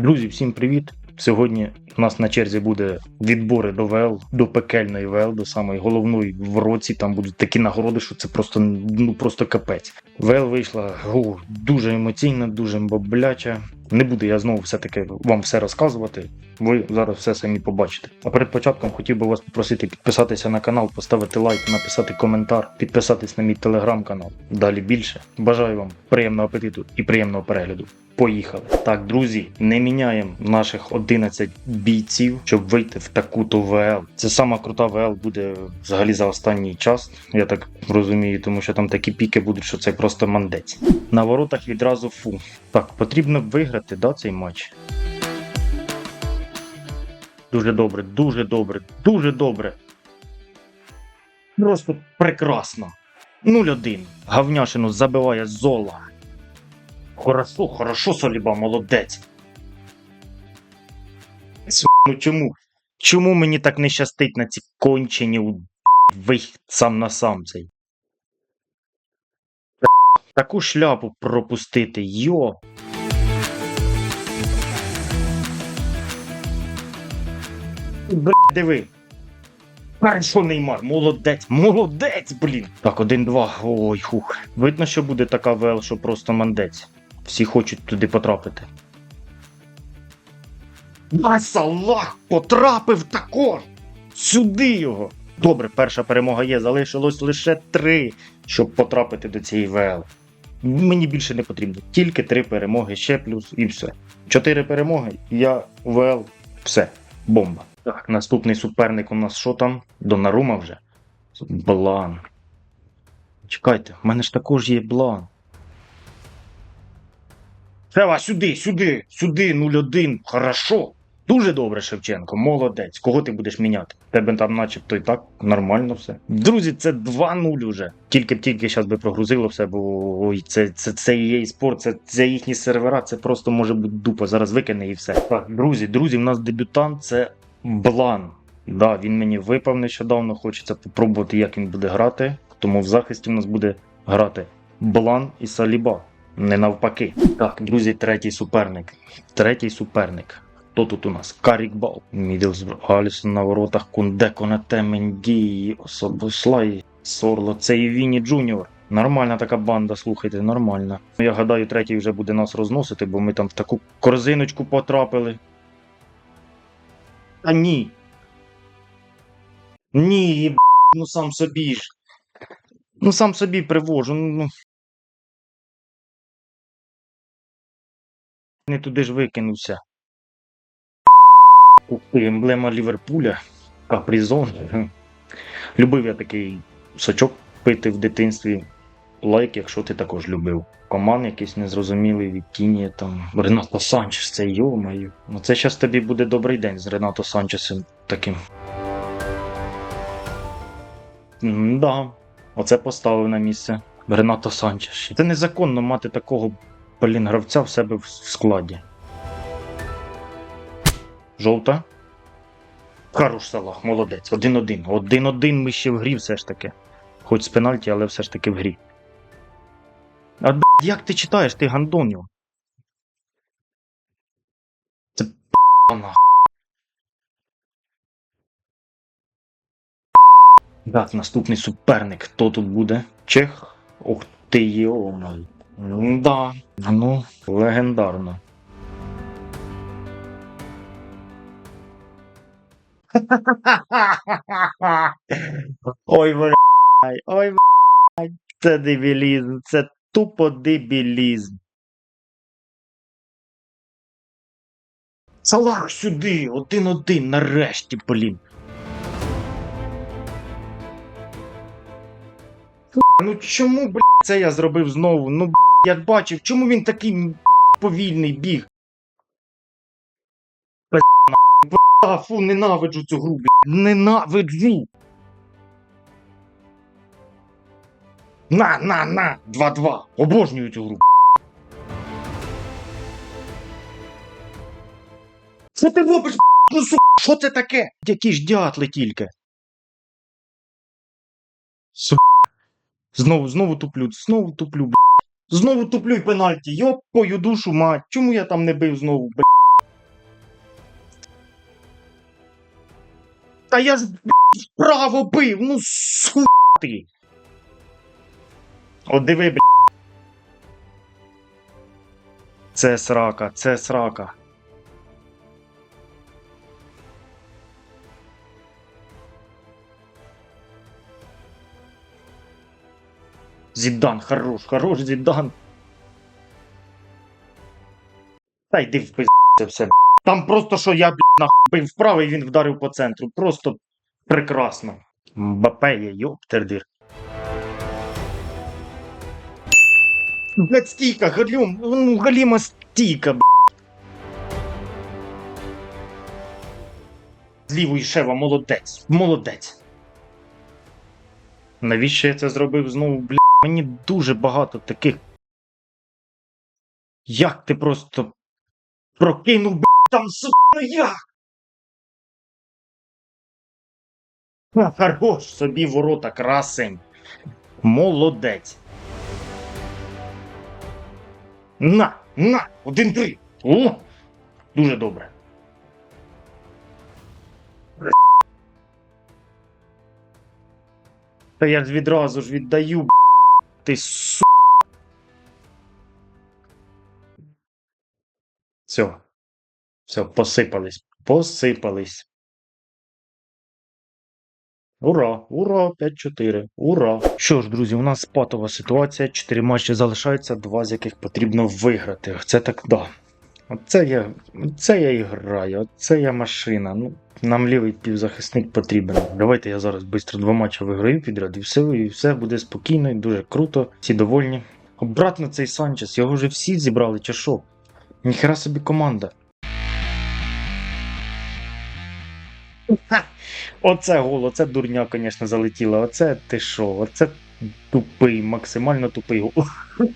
Друзі, всім привіт! Сьогодні у нас на черзі буде відбори до ВЛ, до пекельної ВЛ, до самої головної в році. Там будуть такі нагороди, що це просто ну просто капець. ВЛ вийшла о, дуже емоційна, дуже бобляча. Не буду я знову все-таки вам все розказувати. Ви зараз все самі побачите. А перед початком хотів би вас попросити підписатися на канал, поставити лайк, написати коментар, підписатись на мій телеграм-канал. Далі більше. Бажаю вам приємного апетиту і приємного перегляду. Поїхали. Так, друзі, не міняємо наших 11 бійців, щоб вийти в таку то ВЛ. Це сама крута ВЛ буде взагалі за останній час, я так розумію, тому що там такі піки будуть, що це просто мандець. На воротах відразу фу. Так, потрібно виграти, да, цей матч. Дуже добре, дуже добре, дуже добре. Просто прекрасно. 0-1. Гавняшину забиває зола. Хорошо, хорошо, Соліба, молодець. Ну чому? Чому мені так не щастить на ці кончені вихід сам на сам цей? Таку шляпу пропустити, йо. Бля, диви. Хорошо, Неймар, молодець, молодець, блін. Так, один-два. Ой, хух. Видно, що буде така ВЛ, що просто мандець. Всі хочуть туди потрапити. Салах потрапив також! Сюди його! Добре, перша перемога є, залишилось лише три, щоб потрапити до цієї ВЛ. Мені більше не потрібно. Тільки три перемоги, ще плюс і все. Чотири перемоги, я ВЛ, все, бомба. Так, наступний суперник у нас що там? Донарума вже. Блан. Чекайте, в мене ж також є блан. Треба сюди, сюди, сюди, 0-1. Хорошо. Дуже добре, Шевченко, молодець. Кого ти будеш міняти? Тебе там начебто і так нормально все. Друзі, це 2-0 уже. Тільки б тільки зараз би прогрузило все, бо ой, це, це, це EA Sport, це, це їхні сервера, це просто може бути дупа. Зараз викине і все. Так, друзі, друзі, в нас дебютант це Блан. Да, він мені випав нещодавно, хочеться попробувати, як він буде грати. Тому в захисті в нас буде грати Блан і Саліба. Не навпаки. Так, друзі, третій суперник. Третій суперник. Хто тут у нас? Карік Бал. Мідлсбро, Алісон на воротах, Кунде, Конате, Мендії, Особослай, Сорло. Це і Віні Джуніор. Нормальна така банда, слухайте, нормальна. Я гадаю, третій вже буде нас розносити, бо ми там в таку корзиночку потрапили. А ні. Ні, б**, ну сам собі ж. Ну сам собі привожу. Ну, не туди ж викинувся. Емблема Ліверпуля. Капрізон. Хм. Любив я такий сачок пити в дитинстві. Лайк, якщо ти також любив. Коман якийсь незрозумілий від там Ренато Санчес, це йомаю. Ну це зараз тобі буде добрий день з Ренато Санчесом таким. Да, оце поставив на місце. Ренато Санчес. Це незаконно мати такого блін, гравця в себе в складі. Жовта. Хорош Салах, молодець. Один-один. Один-один ми ще в грі все ж таки. Хоч з пенальті, але все ж таки в грі. А як ти читаєш, ти гандон його? Це п***на. Так, наступний суперник. Хто тут буде? Чех? Ух ти йомай. Да. Ну, легендарно. Ой, блядь, ой, блядь, це дебілізм, це тупо дебілізм. Салах сюди, один-один, нарешті, блін. Ну чому, блядь, це я зробив знову? Ну, блядь, я бачив, чому він такий блядь, повільний біг? А, фу, ненавиджу цю гру, блядь. Ненавиджу. На, на, на, 2-2. Обожнюю цю гру. Що ти робиш, ну, су... що це таке? Які ж дятли тільки. Су... Знову, знову туплю, знову туплю, б***. Знову туплю й пенальті. Йопою душу мать. Чому я там не бив знову, б***? Та я ж блядь, вправо бив, ну су ти. От диви, блядь. Це срака, це срака. Зідан, хорош, хорош, Зідан. Та йди в пиз... це все. Там просто що я, блядь, нахуй вправо і він вдарив по центру. Просто прекрасно. Мбапе є, йоптердир. Блядь, стійка, галюм, ну, галіма стійка, блядь. З лівої шева, молодець, молодець. Навіщо я це зробив знову, блядь? Мені дуже багато таких. Як ти просто прокинув, блядь, там, сука, ну як? Хорош собі ворота, красень. Молодець. На, на, один-три. О! Дуже добре. Та я ж відразу ж віддаю, б***ь, ти су. Все. Все, посипались. Посипались. Ура! Ура! 5-4. Ура! Що ж, друзі, у нас патова ситуація. 4 матчі залишаються, два з яких потрібно виграти. Це так да. Оце я, оце я і граю, оце я машина. Ну, нам лівий півзахисник потрібен. Давайте я зараз швидко два матчі виграю підряд, і все, і все буде спокійно, і дуже круто, всі довольні. Обратно цей Санчес, його вже всі зібрали, чи що? Ніхера собі команда. Оце гол, оце дурня, звісно, залетіла. Оце ти що? Оце тупий, максимально тупий гол.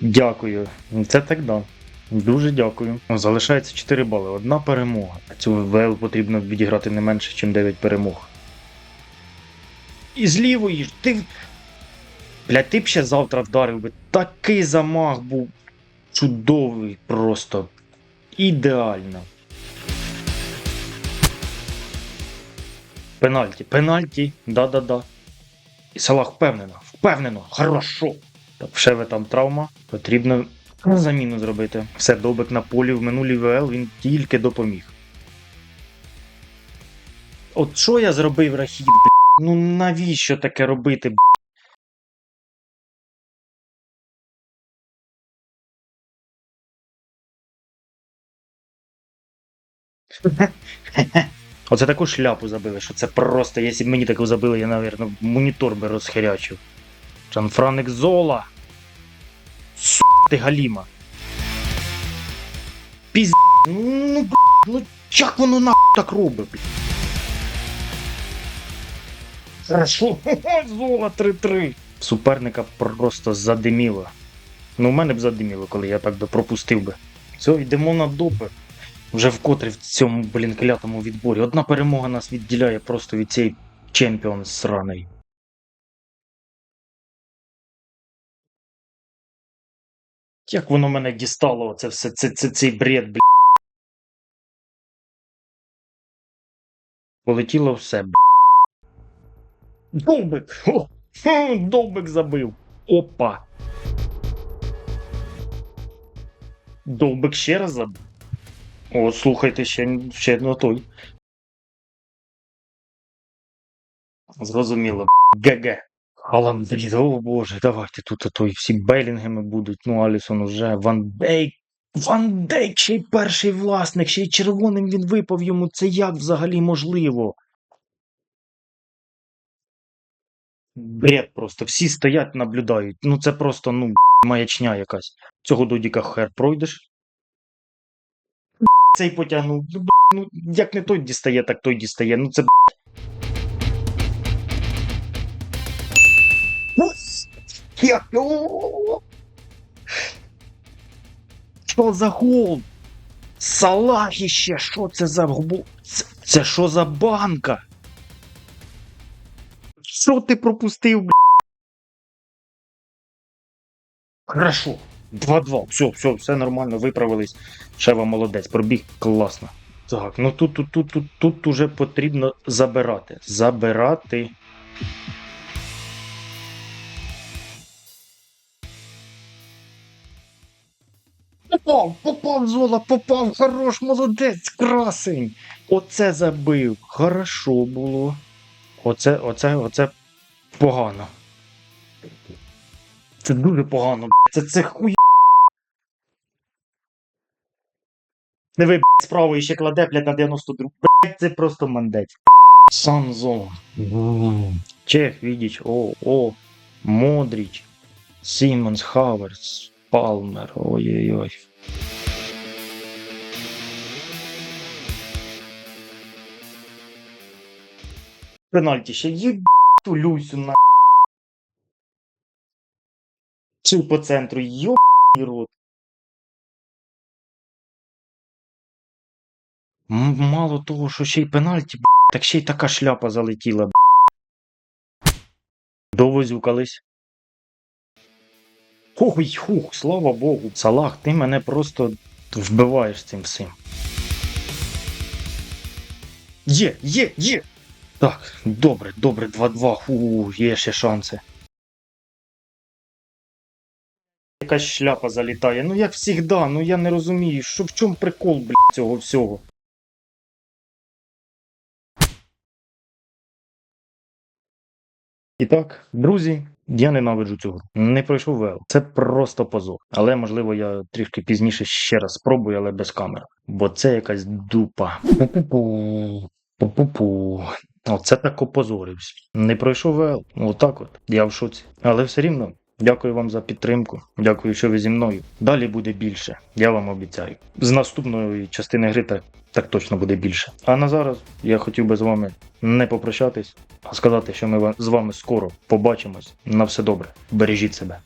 Дякую. Це так да. Дуже дякую. Залишається 4 бали. Одна перемога. Цю ВЛ потрібно відіграти не менше, ніж 9 перемог. І з лівої ж ти. Блядь, ти б ще завтра вдарив би. Такий замах був чудовий просто. Ідеально. Пенальті, пенальті, да-да-да. І Салах впевнено, впевнено, хорошо. Так, в Шеве там травма, потрібно заміну зробити. Все, довбик на полі в минулій ВЛ він тільки допоміг. От що я зробив, Рахід, б***? Ну навіщо таке робити, б***? Оце таку шляпу забили, що це просто, якщо б мені таку забили, я, напевно, монітор би розхерячив. Джанфраник Зола. Су ти галіма. Пізд... Ну, б***, ну як воно нахуй так робить? б***? Хорошо. Зола 3-3. Суперника просто задиміло. Ну, в мене б задиміло, коли я так би пропустив би. Все, йдемо на допи. Вже вкотре в цьому, блін, клятому відборі. Одна перемога нас відділяє просто від цієї чемпіон сраної. Як воно мене дістало, оце все, це, це, цей бред, блін. Полетіло все, блін. Довбик! Довбик забив. Опа. Довбик ще раз забив. О, слухайте, ще, ще не той. Зрозуміло. ГГ. Халандріт, о боже, давайте тут той всі Белінгеми будуть. Ну, Алісон уже. Ван Дейк. Ван Дейк, ще й перший власник, ще й червоним він випав йому. Це як взагалі можливо? Бред просто. Всі стоять, наблюдають. Ну це просто, ну, маячня якась. Цього додіка хер пройдеш. Цей потягнув. Ну, ну, як не той дістає, так той дістає. Ну це. б**. Що за гол? Салахіще, що це за губу? Це, це що за банка? Що ти пропустив, б**? Хорошо. 2-2. Все, все, все нормально, виправились. Шева молодець, пробіг класно. Так, ну тут, тут, тут, тут, тут уже потрібно забирати. Забирати. Попав, попав, зола, попав, хорош, молодець, красень. Оце забив. Хорошо було. Оце, оце, оце погано. Це дуже погано. Це це хуй. Не ви, б***, справа ще кладе, блядь, на 92. Блядь, це просто мандець. Санзон. Чех, Відіч, о, о, Модріч, Сімонс, Хаверс, Палмер, ой-ой-ой. Пенальті ще їб Люсю на Цю по центру, йоб рот. Мало того, що ще й пенальті, б**, так ще й така шляпа залетіла. б**. Довозюкались. Ой, хух, слава Богу. Салах, ти мене просто вбиваєш цим всім. Є, є, є! Так, добре, добре, 2-2. Фу, є ще шанси. Якась шляпа залітає. Ну як завжди, ну я не розумію, що в чому прикол, блядь, цього всього. І так, друзі, я ненавиджу цю гру. Не пройшов ВЛ. Це просто позор. Але можливо я трішки пізніше ще раз спробую, але без камер. Бо це якась дупа. Пу-пу-пу. Пу-пу-пу. Оце так опозорився. Не пройшов ВЛ. Отак от. Я в шоці. Але все рівно. Дякую вам за підтримку. Дякую, що ви зі мною. Далі буде більше. Я вам обіцяю. З наступної частини гри так, так точно буде більше. А на зараз я хотів би з вами не попрощатись, а сказати, що ми з вами скоро побачимось. На все добре. Бережіть себе.